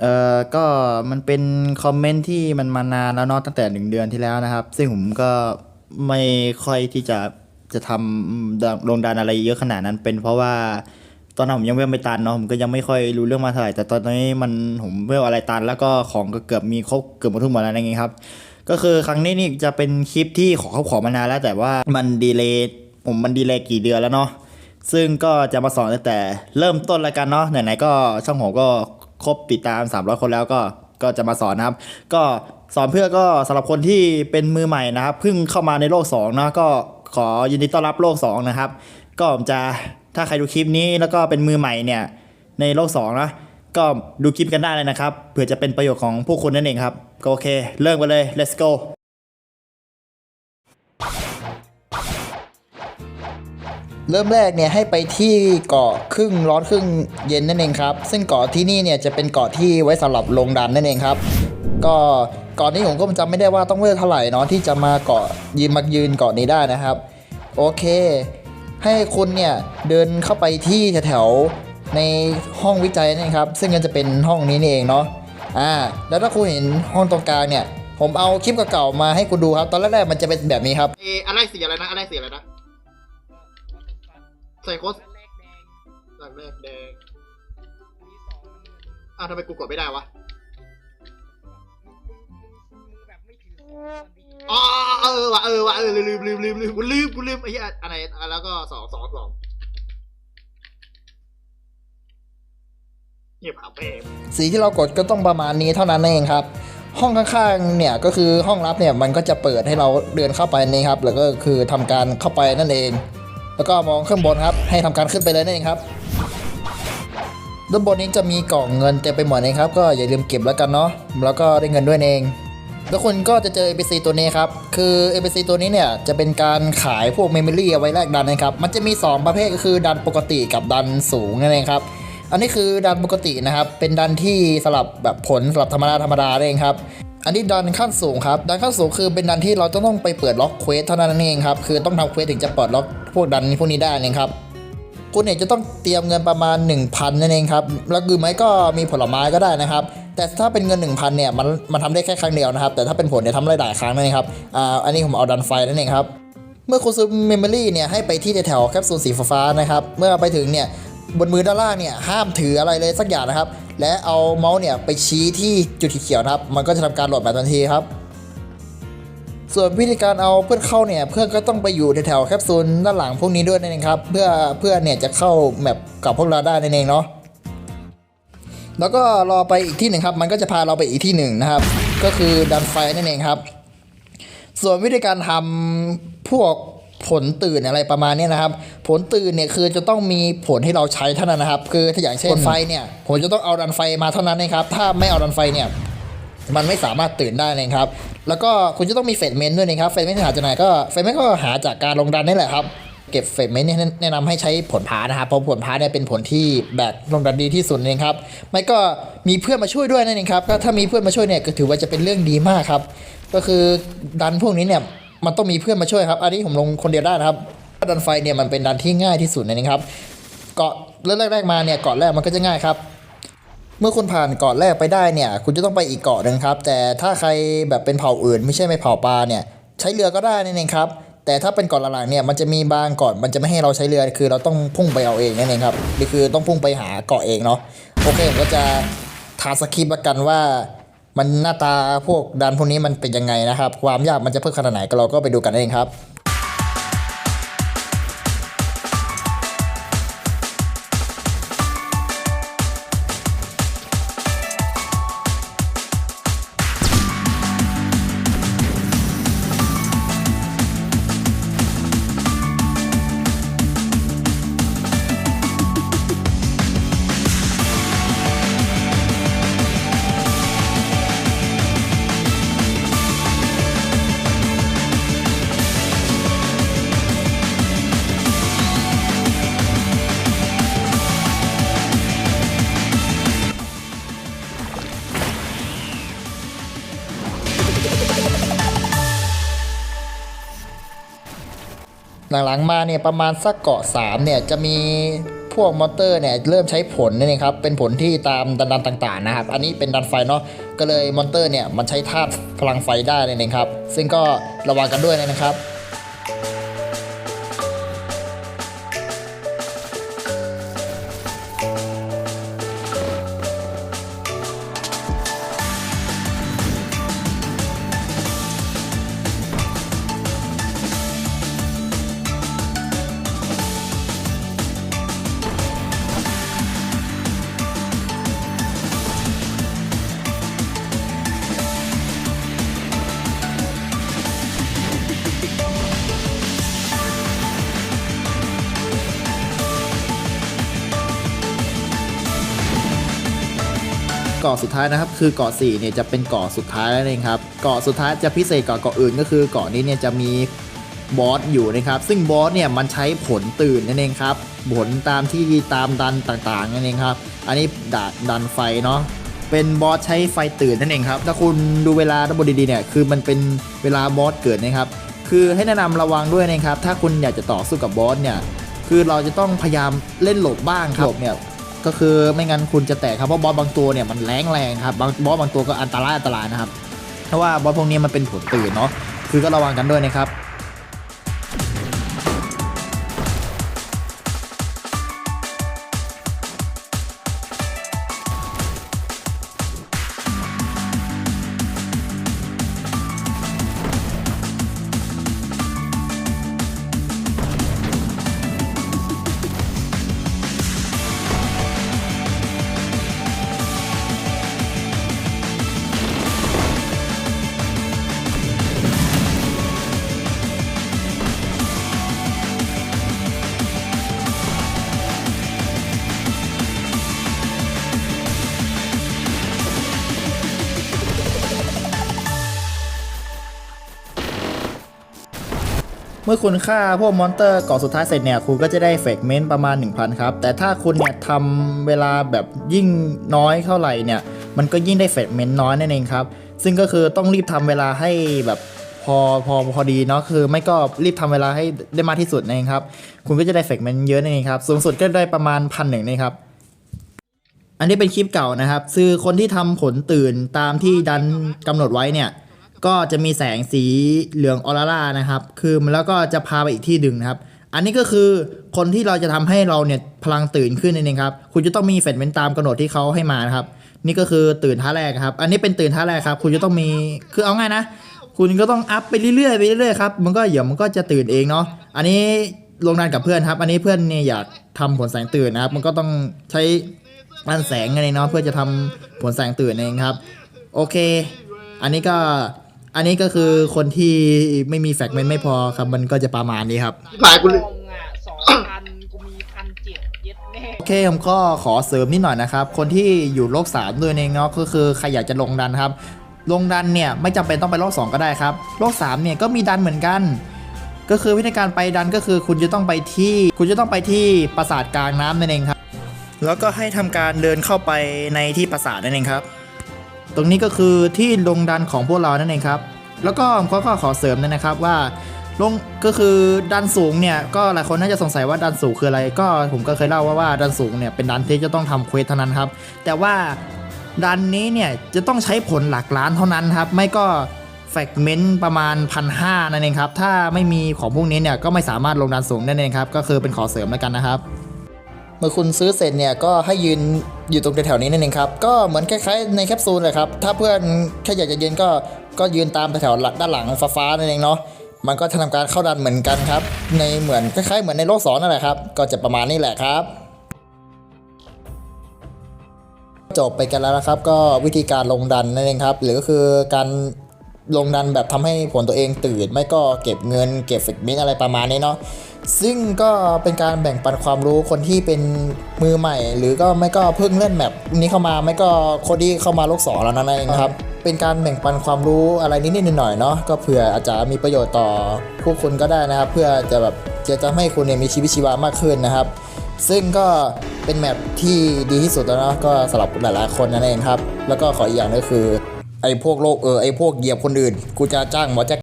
เอ่อก็มันเป็นคอมเมนต์ที่มันมานานแล้วเนาะตั้งแต่หนึ่งเดือนที่แล้วนะครับ ซึ่งผมก็ไม่ค่อยที่จะจะทำลงดันอะไรเยอะขนาดนั้นเป็นเพราะว่าตอนนั้นผมยังเวลไม่ตันเนาะผมก็ยังไม่ค่อยรู้เรื่องมาเท่าไหร่แต่ตอนนี้มันผมเวลอะไรตัน แล้วก็ของก็เกือบมีครบเกือบหมดทุกหมดแล้วอย่างงี้ครับ ก็คือครั้งนี้นี่จะเป็นคลิปที่ขอเขาขอมานานแล้วแต่ว่ามันดีเลย์ผมมันดีเลย์กี่เดือนแล้วเนาะซึ่งก็จะมาสอนตั้งแต่เริ่มต้นแล้วกันเนาะไหนๆก็ช่องผมก็ ครบติดตาม 300 คนแล้วก็ก็จะมาสอนนะครับ ก็สอนเพื่อก็สำหรับคนที่เป็นมือใหม่นะครับเพิ่งเข้ามาในโลก2นะก็ขอยินดีต้อนรับโลก 2 นะครับ ก็ผมจะถ้าใครดูคลิปนี้แล้วก็เป็นมือใหม่เนี่ยในโลก2นะก็ดูคลิปกันได้เลยนะครับเผื่อจะเป็นประโยชน์ของผู้คนนั่นเองครับก็โอเค เริ่มกันเลย let's go เริ่มแรกเนี่ยให้ไปที่เกาะครึ่งร้อนครึ่งเย็นนั่นเองครับ ซึ่งเกาะที่นี่เนี่ยจะเป็นเกาะที่ไว้สำหรับลงดันนั่นเองครับ ก็เกาะนี้ผมก็จำไม่ได้ว่าต้องเวลเท่าไหร่เนาะที่จะมาเกาะยืนมายืนเกาะนี้ได้นะครับ โอเค ให้คุณเนี่ยเดินเข้าไปที่แถวๆในห้องวิจัยนั่นครับ ซึ่งก็จะเป็นห้องนี้นี่เองเนาะอ่าแล้วถ้าคุณเห็นห้องตรงกลางเนี่ย ผมเอาคลิปเก่าๆมาให้คุณดูครับ ตอนแรกๆมันจะเป็นแบบนี้ครับเอออะไรสีอะไรนะอะไรสีอะไรนะ ใส่โค้ดหลังแรกแดงอ้าวทำไมกูกดไม่ได้วะอ๋อเออว่ะเออว่ะเออลืมลืมลืมลืมลืมกูลืมกูลืมไอ้เหี้ยอะไรอะแล้วก็สองสองสองเงียบหาเป้สีที่เรากดก็ต้องประมาณนี้เท่านั้นเองครับ ห้องข้างๆเนี่ยก็คือห้องลับเนี่ยมันก็จะเปิดให้เราเดินเข้าไปนี่ครับ แล้วก็คือทำการเข้าไปนั่นเอง แล้วก็มองขึ้นบนครับ ให้ทำการขึ้นไปเลยนั่นเองครับด้านบนนี้จะมีกล่องเงินเต็มไปหมดเลยครับ ก็อย่าลืมเก็บแล้วกันเนาะแล้วก็ได้เงินด้วยเองแล้วคุณก็จะเจอ NPC ตัวนี้ครับ คือ NPC ตัวนี้เนี่ยจะเป็นการขายพวกเมมโมรี่เอาไว้แลกดันนะครับ มันจะมี 2 ประเภทก็คือดันปกติกับดันสูงนั่นเองครับ อันนี้คือดันปกตินะครับ เป็นดันที่สลับแบบผลสลับธรรมดาธรรมดาเองครับ อันนี้ดันขั้นสูงครับ ดันขั้นสูงคือเป็นดันที่เราต้องไปเปิดล็อกเควสเท่านั้นเองครับ คือต้องทำเควสถึงจะปลดล็อกพวกดันพวกนี้ได้เองครับ คุณเนี่ยจะต้องเตรียมเงินประมาณ 1,000นั่นเองครับ แล้วคือไม่ก็มีผลไม้ก็ได้นะครับ แต่ถ้าเป็นเงิน 1,000เนี่ยมันมันทำได้แค่ครั้งเดียวนะครับ แต่ถ้าเป็นผลเนี่ยทำได้หลายครั้งนั่นเองครับ อ่า อันนี้ผมเอาดันไฟนั่นเองครับ เมื่อคุณซื้อเมมโมรี่เนี่ยให้ไปที่แถวแคปซูลสีฟ้านะครับ เมื่อไปถึงเนี่ย บนมือด้านล่างเนี่ยห้ามถืออะไรเลยสักอย่างนะครับ และเอาเมาส์เนี่ยไปชี้ที่จุดเขียวนะครับ มันก็จะทำการโหลดแบบทันทีครับ ส่วนวิธีการเอาเพื่อนเข้าเนี่ยเพื่อนก็ต้องไปอยู่แถวๆแคปซูลด้านหลังพวกนี้ด้วยนั่นเองครับเพื่อเพื่อนเนี่ยจะเข้าแมปกับพวกเราได้นั่นเองเนาะแล้วก็รอไปอีกที่หนึ่งครับ มันก็จะพาเราไปอีกที่หนึ่งนะครับ ก็คือดันไฟนั่นเองครับ ส่วนวิธีการทำพวก ผลตื่นอะไรประมาณเนี้ยนะครับ ผลตื่นเนี่ยคือจะต้องมีผลให้เราใช้เท่านั้นนะครับ คือถ้าอย่างเช่นไฟเนี่ยผมจะต้องเอาดันไฟมาเท่านั้นนะครับ ถ้าไม่เอาดันไฟเนี่ยมันไม่สามารถตื่นได้เลยครับ แล้วก็คุณจะต้องมีเฟดเมนต์ด้วยนะครับเฟดเมนต์หาจากไหนก็เฟดเมนต์ก็หาจากการลงดันนี่แหละครับเก็บเฟดเมนต์เนี่ยแนะนำให้ใช้ผลพานะครับเพราะผลพาเนี่ยเป็นผลที่แบกลงดันดีที่สุดเองครับไม่ก็มีเพื่อนมาช่วยด้วยนั่นเองครับก็ถ้ามีเพื่อนมาช่วยเนี่ยก็ถือว่าจะเป็นเรื่องดีมากครับ ก็คือดันพวกนี้เนี่ย มันต้องมีเพื่อนมาช่วยครับ อันนี้ผมลงคนเดียวได้นะครับดันไฟเนี่ยมันเป็นดันที่ง่ายที่สุดนั่นเองครับเกาะเริ่มแรกๆมาเนี่ยเกาะแรกมันก็จะง่ายครับ เมื่อคุณผ่านเกาะแรกไปได้เนี่ย คุณจะต้องไปอีกเกาะหนึ่งครับ แต่ถ้าใครแบบเป็นเผ่าอื่น ไม่ใช่ไม่เผ่าปลาเนี่ยใช้เรือก็ได้นั่นเองครับแต่ถ้าเป็นเกาะหลังๆเนี่ยมันจะมีบางเกาะมันจะไม่ให้เราใช้เรือคือเราต้องพุ่งไปเอาเองนั่นเองครับนี่คือต้องพุ่งไปหาเกาะเองเนาะโอเคผมก็จะทาสคริปต์ละกันว่า มันหน้าตาพวกดันพวกนี้มันเป็นยังไงนะครับ ความยากมันจะเพิ่มขนาดไหนก็เราก็ไปดูกันเองครับ หลังๆมาเนี่ยประมาณสักเกาะ3เนี่ยจะมีพวกมอเตอร์เนี่ยเริ่มใช้ผลนี่นะครับเป็นผลที่ตามดันดันต่างๆนะครับ อันนี้เป็นดันไฟเนาะก็เลยมอเตอร์เนี่ยมันใช้ธาตุพลังไฟได้นั่นะครับ ซึ่งก็ระวังกันด้วยนะครับ เกาะสุดท้ายนะครับ คือเกาะ4เนี่ยจะเป็นเกาะสุดท้ายนั่นเองครับเกาะสุดท้ายจะพิเศษกว่าเกาะอื่นก็คือเกาะนี้เนี่ยจะมีบอสอยู่นะครับ ซึ่งบอสเนี่ยมันใช้ผลตื่นนั่นเองครับผลตามที่ตามดันต่างๆนั่นเองครับ อันนี้ดาดันไฟเนาะเป็นบอสใช้ไฟตื่นนั่นเองครับ ถ้าคุณดูเวลาด้านบดีๆเนี่ยคือมันเป็นเวลาบอสเกิดนะครับ คือให้แนะนำระวังด้วยนะครับ ถ้าคุณอยากจะต่อสู้กับบอสเนี่ยคือเราจะต้องพยายามเล่นหลบบ้างครับหลบเนี่ย ก็คือไม่งั้นคุณจะแตกครับเพราะบอสบางตัวเนี่ยมันแรงแรงครับบางบอสบางตัวก็อันตรายอันตรายนะครับเพราะว่าบอสพวกนี้มันเป็นผลตื่นเนาะคือก็ระวังกันด้วยนะครับ มื่อคุณฆ่าพวกมอนเตอร์ก่อนสุดท้ายเสร็จเนี่ยคุณก็จะได้เฟกเมนต์ประมาณ 1,000 ครับ แต่ถ้าคุณเนี่ยทำเวลาแบบยิ่งน้อยเท่าไหร่เนี่ย มันก็ยิ่งได้เฟกเมนต์น้อยนั่นเองครับ ซึ่งก็คือต้องรีบทำเวลาให้แบบพอพอพอดีเนาะคือไม่ก็รีบทำเวลาให้ได้มากที่สุดนั่นเองครับ คุณก็จะได้เฟกเมนต์เยอะนั่นเองครับสูงสุดก็ได้ประมาณพันหนึ่งนะครับอันนี้เป็นคลิปเก่านะครับคือคนที่ทำผลตื่นตามที่ดันกำหนดไว้เนี่ย ก็จะมีแสงสีเหลืองออร่ารานะครับ คือมันแล้วก็จะพาไปอีกที่หนึ่งนะครับ อันนี้ก็คือคนที่เราจะทำให้เราเนี่ยพลังตื่นขึ้นนั่นเองครับ คุณจะต้องมีเฟดเมนตามกำหนดที่เขาให้มานะครับ นี่ก็คือตื่นท่าแรกครับ อันนี้เป็นตื่นท่าแรกครับ คุณจะต้องมี คือเอาง่ายนะ คุณก็ต้องอัพไปเรื่อยๆไปเรื่อยๆครับ มันก็เดี๋ยวมันก็จะตื่นเองเนาะ อันนี้ลงดันกับเพื่อนครับ อันนี้เพื่อนเนี่ยอยากทำผลแสงตื่นนะครับ มันก็ต้องใช้อันแสงอะไรเนาะเพื่อจะทำผลแสงตื่นเองครับ โอเค อันนี้ก็ อันนี้ก็คือคนที่ไม่มีแฟกเมนต์ไม่พอครับ มันก็จะประมาณนี้ครับ หายกูเลยกองอะสองพันกูมีพันเจ็ดเย็ดแน่โอเคผมก็ขอเสริมนิดหน่อยนะครับ คนที่อยู่โลก3ด้วยเองเนาะก็คือใครอยากจะลงดันครับ ลงดันเนี่ยไม่จำเป็นต้องไปโลก2ก็ได้ครับ โลก3เนี่ยก็มีดันเหมือนกัน ก็คือวิธีการไปดันก็คือ คุณจะต้องไปที่ คุณจะต้องไปที่ปราสาทกลางน้ำนั่นเองครับ แล้วก็ให้ทำการเดินเข้าไปในที่ปราสาทนั่นเองครับ ตรงนี้ก็คือที่ลงดันของพวกเรานั่นเองครับ แล้วก็ผมก็ขอเสริมนะครับว่าลงก็คือดันสูงเนี่ยก็หลายคนน่าจะสงสัยว่าดันสูงคืออะไร ก็ผมก็เคยเล่าว่าว่าดันสูงเนี่ยเป็นดันที่จะต้องทำเควสเท่านั้นครับ แต่ว่าดันนี้เนี่ยจะต้องใช้ผลหลักล้านเท่านั้นครับ ไม่ก็แฟกเมนต์ประมาณพันห้านั่นเองครับ ถ้าไม่มีของพวกนี้เนี่ยก็ไม่สามารถลงดันสูงนั่นเองครับ ก็คือเป็นขอเสริมแล้วกันนะครับ เมื่อคุณซื้อเสร็จเนี่ยก็ให้ยืนอยู่ตรงแถวๆนี้นั่นเองครับ ก็เหมือนคล้ายๆในแคปซูลเลยครับ ถ้าเพื่อนแค่อยากจะยืนก็ก็ยืนตามแถวหลังด้านหลังฟ้าๆนั่นเองเนาะ มันก็จะทำการเข้าดันเหมือนกันครับ ในเหมือนคล้ายๆเหมือนในโลกสองนั่นแหละครับ ก็จะประมาณนี้แหละครับ จบไปกันแล้วนะครับ ก็วิธีการลงดันนั่นเองครับ หรือก็คือการลงดันแบบทำให้ผลตัวเองตื่น ไม่ก็เก็บเงินเก็บเฟกมินอะไรประมาณนี้เนาะ ซึ่งก็เป็นการแบ่งปันความรู้คนที่เป็นมือใหม่ หรือก็ไม่ก็เพิ่งเล่นแมปนี้เข้ามาไม่ก็คนที่เข้ามาโลกสองแล้วนั่นเองครับ เป็นการแบ่งปันความรู้อะไรนิดๆหน่อยๆเนาะก็เผื่ออาจจะมีประโยชน์ต่อพวกคุณก็ได้นะครับ เพื่อจะแบบจะทำให้คุณเนี่ยมีชีวิตชีวามากขึ้นนะครับ ซึ่งก็เป็นแมปที่ดีที่สุดแล้วเนาะก็สำหรับหลายๆคนนั่นเองครับ แล้วก็ขออีกอย่างก็คือไอ้พวกโลกเออไอ้พวกเหยียบคนอื่นกูจะจ้างหมอแจ็ค